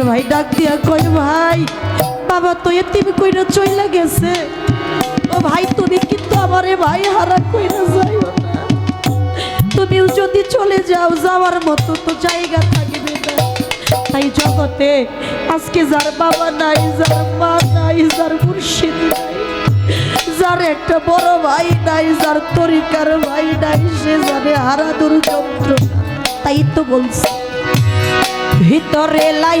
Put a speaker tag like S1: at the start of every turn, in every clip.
S1: ছোট ভাই, ডাক দিয়া কয়, ভাই, বাবা তো এতিম কইরা চইলা গেছে। ও ভাই, তুমি কিন্তু আমারে ভাই হারা কইরা যাই না। তুমিও যদি চলে যাও, যাওয়ার মতো তো জায়গা থাকবে না। তাই জগতে আজকে যার বাবা নাই, যার মা নাই, যার মুর্শিদ নাই, যার একটা বড় ভাই নাই, যার তরিকার ভাই নাই, সে জানে হারা দুর্যন্ত্র তাই তো বলছি, ভিতরে লাই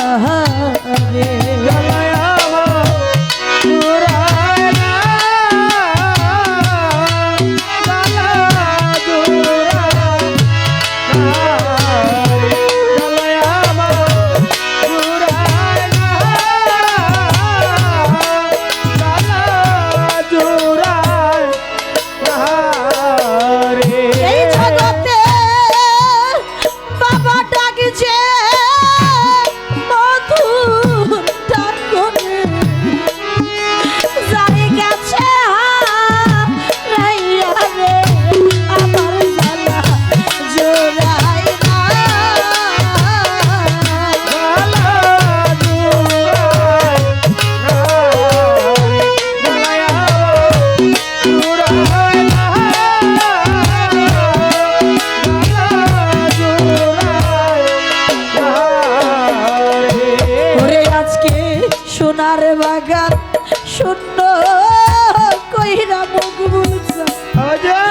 S1: আজা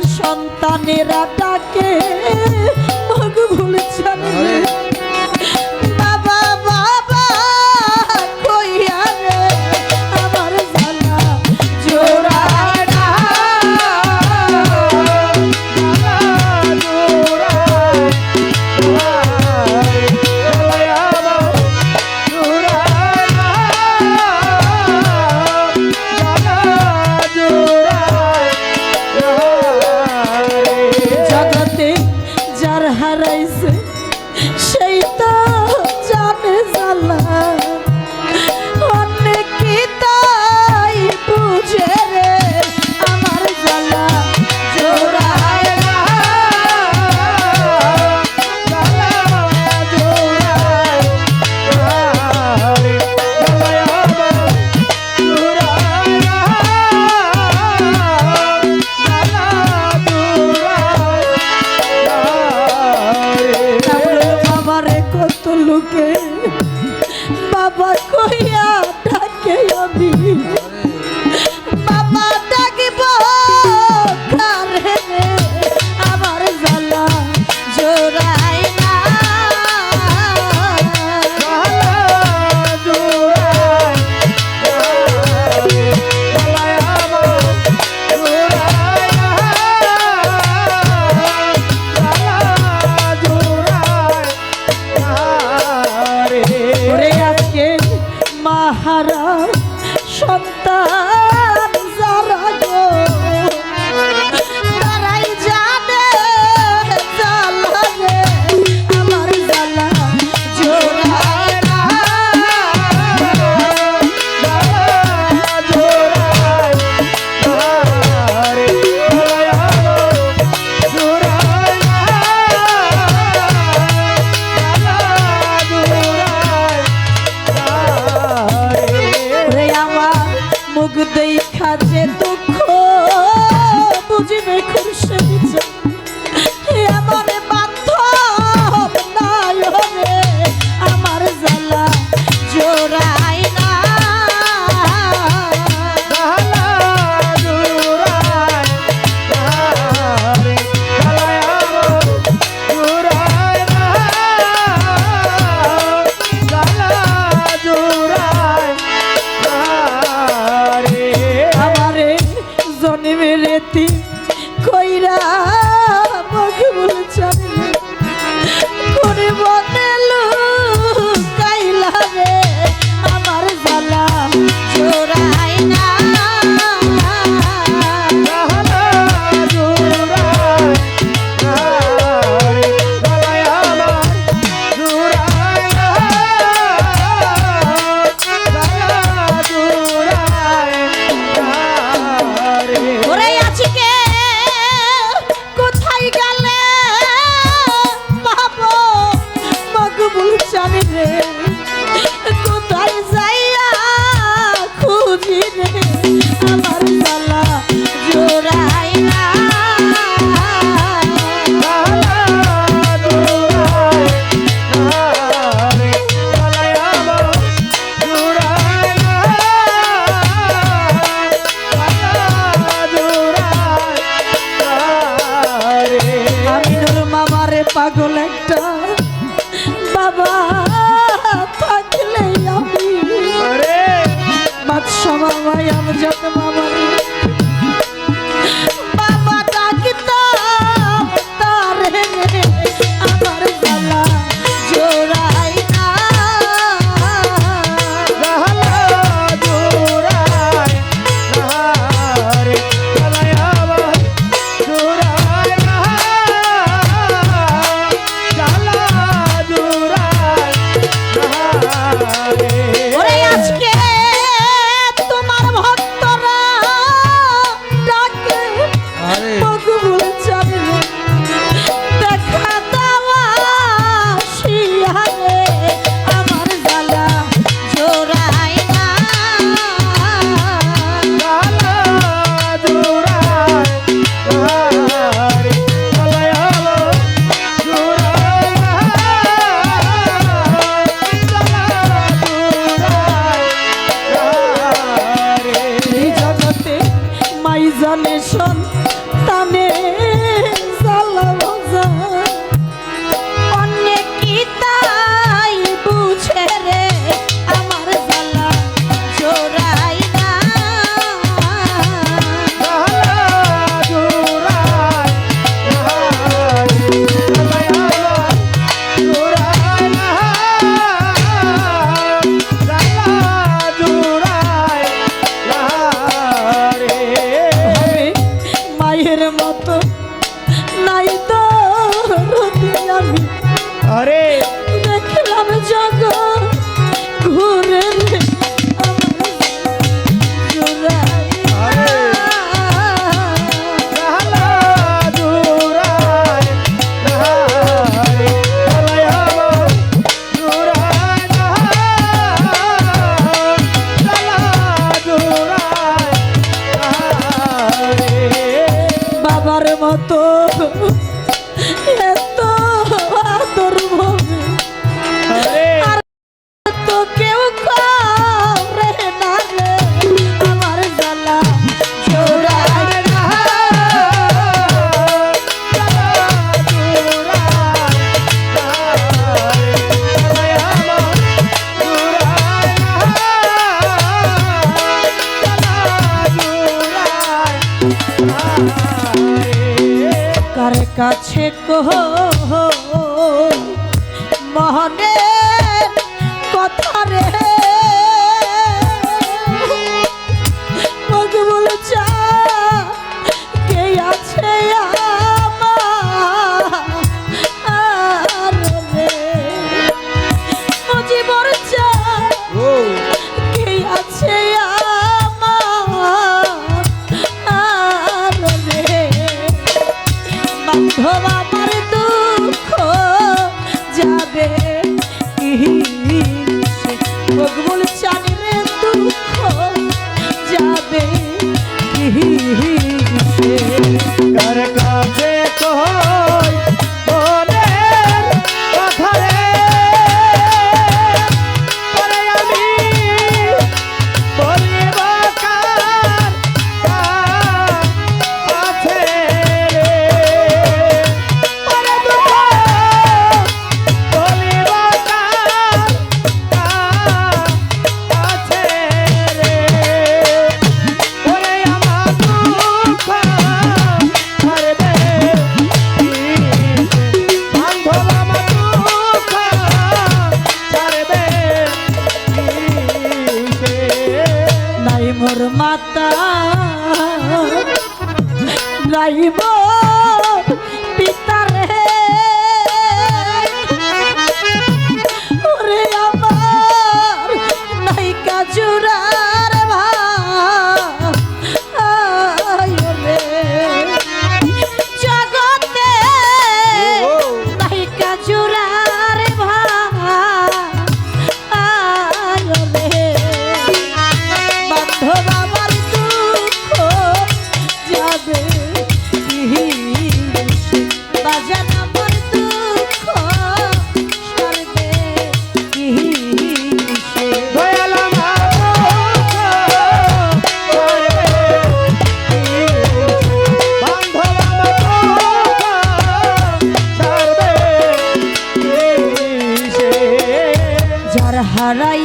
S1: সন্তানেরা ডাকে বুকে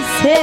S1: আছে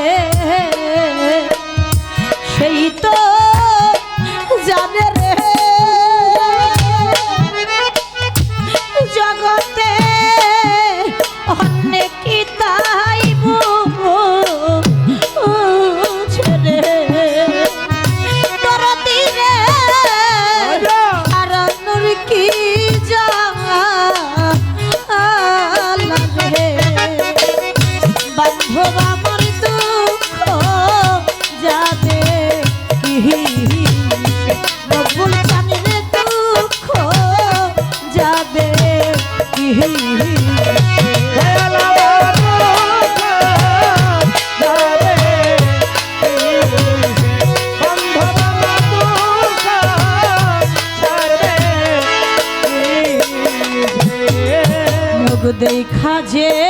S1: যে